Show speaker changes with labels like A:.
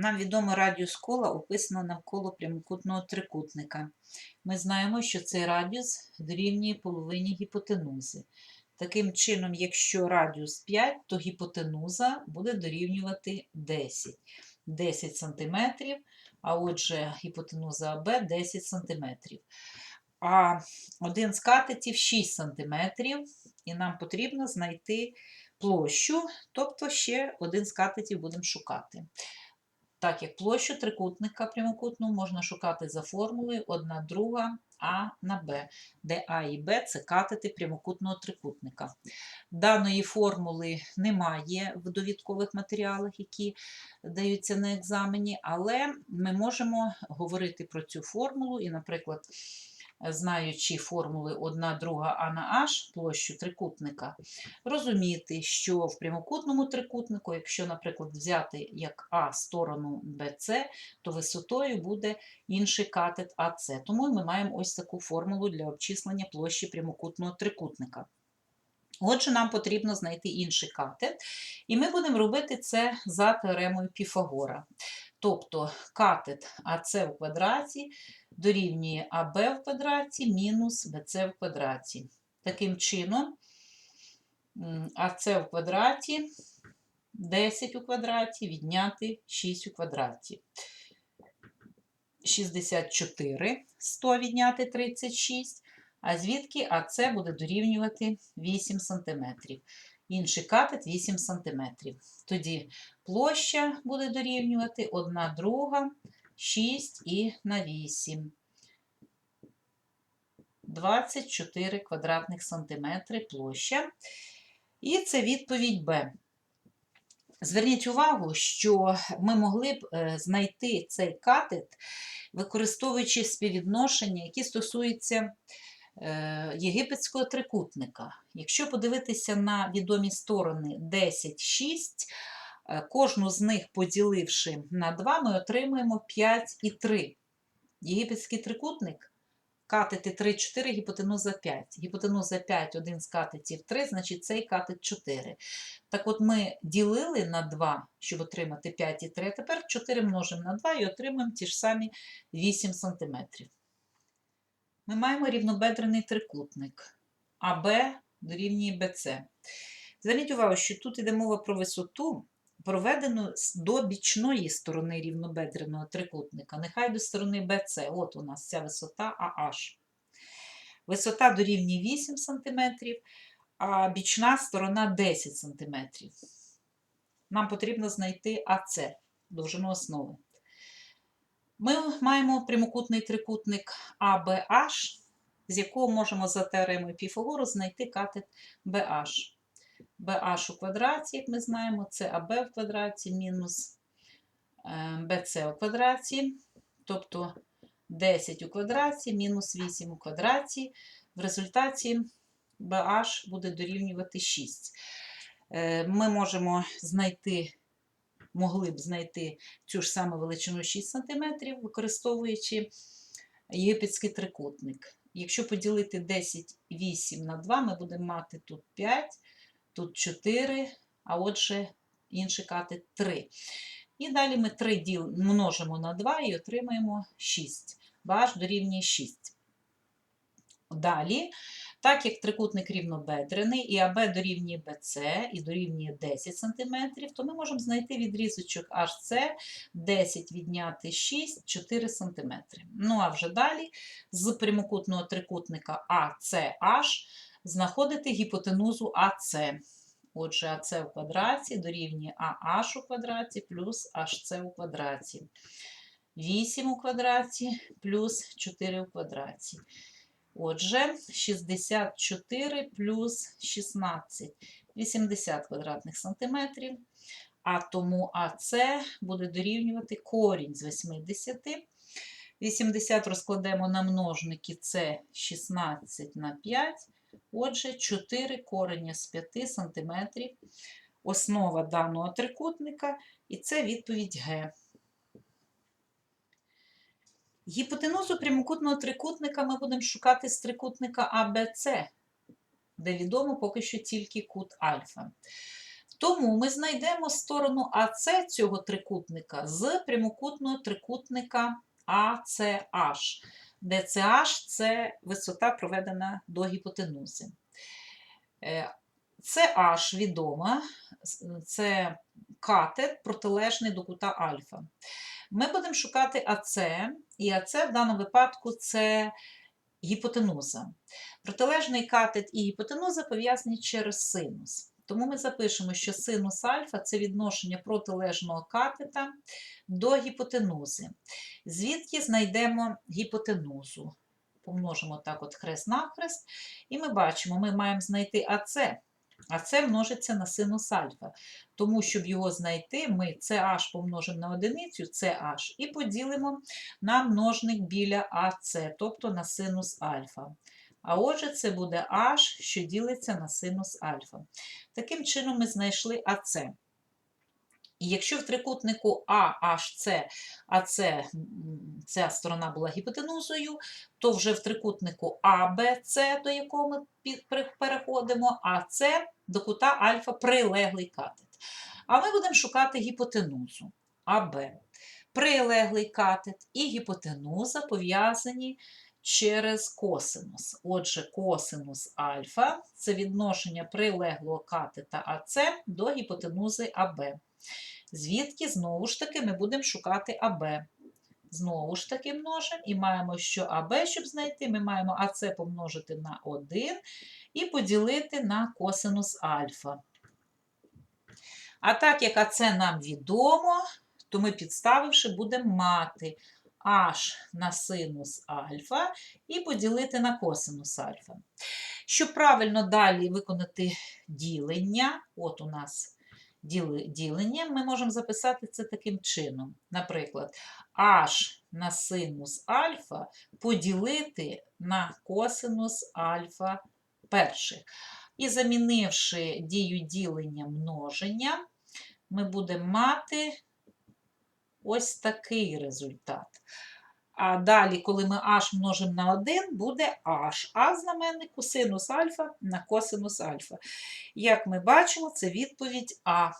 A: Нам відомо радіус кола описано навколо прямокутного трикутника. Ми знаємо, що цей радіус дорівнює половині гіпотенузи. Таким чином, якщо радіус 5, то гіпотенуза буде дорівнювати 10. 10 см, а отже, гіпотенуза АБ 10 см. А один з катетів 6 см, і нам потрібно знайти площу, тобто ще один з катетів будемо шукати. Так як площу трикутника прямокутного можна шукати за формулою 1 друга А на Б, де А і Б це катети прямокутного трикутника. Даної формули немає в довідкових матеріалах, які даються на екзамені, але ми можемо говорити про цю формулу і, наприклад, знаючи формули 1 друга А на H, площу трикутника, розуміти, що в прямокутному трикутнику, якщо, наприклад, взяти як А сторону BC, то висотою буде інший катет АС. Тому ми маємо ось таку формулу для обчислення площі прямокутного трикутника. Отже, нам потрібно знайти інший катет, і ми будемо робити це за теоремою Піфагора. Тобто катет АС в квадраті дорівнює АБ в квадраті мінус БЦ в квадраті. Таким чином, АС в квадраті 10 у квадраті відняти 6 у квадраті. 64, 100 відняти 36, а звідки АС буде дорівнювати 8 см. Інший катет 8 см. Тоді площа буде дорівнювати 1 друга 6 і на 8. 24 квадратних сантиметри площа. І це відповідь Б. Зверніть увагу, що ми могли б е, знайти цей катет, використовуючи співвідношення, які стосуються єгипетського трикутника. Якщо подивитися на відомі сторони 10, 6, е, кожну з них поділивши на 2, ми отримуємо 5 і 3. Єгипетський трикутник катети 3, 4, гіпотенуза 5. Гіпотенуза 5, один з катетів 3, значить цей катет 4. Так от ми ділили на 2, щоб отримати 5 і 3, а тепер 4 множимо на 2 і отримаємо ті ж самі 8 см. Ми маємо рівнобедрений трикутник АБ дорівнює БЦ. Зверніть увагу, що тут йде мова про висоту, проведену до бічної сторони рівнобедреного трикутника, нехай до сторони BC. От у нас ця висота AH. Висота дорівнює 8 см, а бічна сторона 10 см. Нам потрібно знайти АС, довжину основи. Ми маємо прямокутний трикутник ABH, з якого можемо за теоремою Піфагору знайти катет BH BH у квадраті, як ми знаємо, це АБ в квадраті мінус БЦ у квадраті, тобто 10 у квадраті мінус 8 у квадраті. В результаті BH буде дорівнювати 6. Е, ми можемо знайти, могли б знайти цю ж саму величину 6 см, використовуючи єгипетський трикутник. Якщо поділити 10 8 на 2, ми будемо мати тут 5 тут 4, а отже, інший катет 3. І далі ми 3 діл множимо на 2 і отримаємо 6. Баш дорівнює 6. Далі, так як трикутник рівнобедрений і АБ дорівнює БЦ і дорівнює 10 см, то ми можемо знайти відрізочок HC 10 відняти 6, 4 см. Ну а вже далі з прямокутного трикутника ACH знаходити гіпотенузу АС. Отже, АС у квадраті дорівнює АH у квадраті плюс HC у квадраті. 8 у квадраті плюс 4 у квадраті. Отже, 64 плюс 16 80 квадратних сантиметрів. А тому АС буде дорівнювати корінь з 80. 80 розкладемо на множники це 16 на 5. Отже, 4 корення з 5 см основа даного трикутника, і це відповідь Г. Гіпотенузу прямокутного трикутника ми будемо шукати з трикутника АБЦ, де відомо поки що тільки кут альфа. Тому ми знайдемо сторону АС цього трикутника з прямокутного трикутника ACH, де CH – це висота, проведена до гіпотенузи. Е, CH відома, це катет протилежний до кута альфа. Ми будемо шукати АС, і АС в даному випадку це гіпотенуза. Протилежний катет і гіпотенуза пов'язані через синус. Тому ми запишемо, що синус альфа це відношення протилежного катета до гіпотенузи. Звідки знайдемо гіпотенузу? Помножимо так от хрест навхрест, і ми бачимо, ми маємо знайти АС. це множиться на синус альфа. Тому, щоб його знайти, ми CH помножимо на одиницю, CH, і поділимо на множник біля АС, тобто на синус альфа. А отже, це буде h, що ділиться на синус альфа. Таким чином ми знайшли АС. І якщо в трикутнику AHC, АС м, ця сторона була гіпотенузою, то вже в трикутнику ABC, до якого ми переходимо, АС до кута альфа прилеглий катет. А ми будемо шукати гіпотенузу АБ. Прилеглий катет і гіпотенуза пов'язані через косинус. Отже, косинус альфа це відношення прилеглого катета АС до гіпотенузи АБ. Звідки, знову ж таки, ми будемо шукати АБ. Знову ж таки множимо і маємо, що АБ, щоб знайти, ми маємо АС помножити на 1 і поділити на косинус альфа. А так як АС нам відомо, то ми, підставивши, будемо мати h на синус альфа і поділити на косинус альфа. Щоб правильно далі виконати ділення, от у нас ділення, ми можемо записати це таким чином. Наприклад, h на синус альфа поділити на косинус альфа перших. І замінивши дію ділення множення, ми будемо мати ось такий результат. А далі, коли ми h множимо на 1, буде h, а знаменнику синус альфа на косинус альфа. Як ми бачимо, це відповідь А.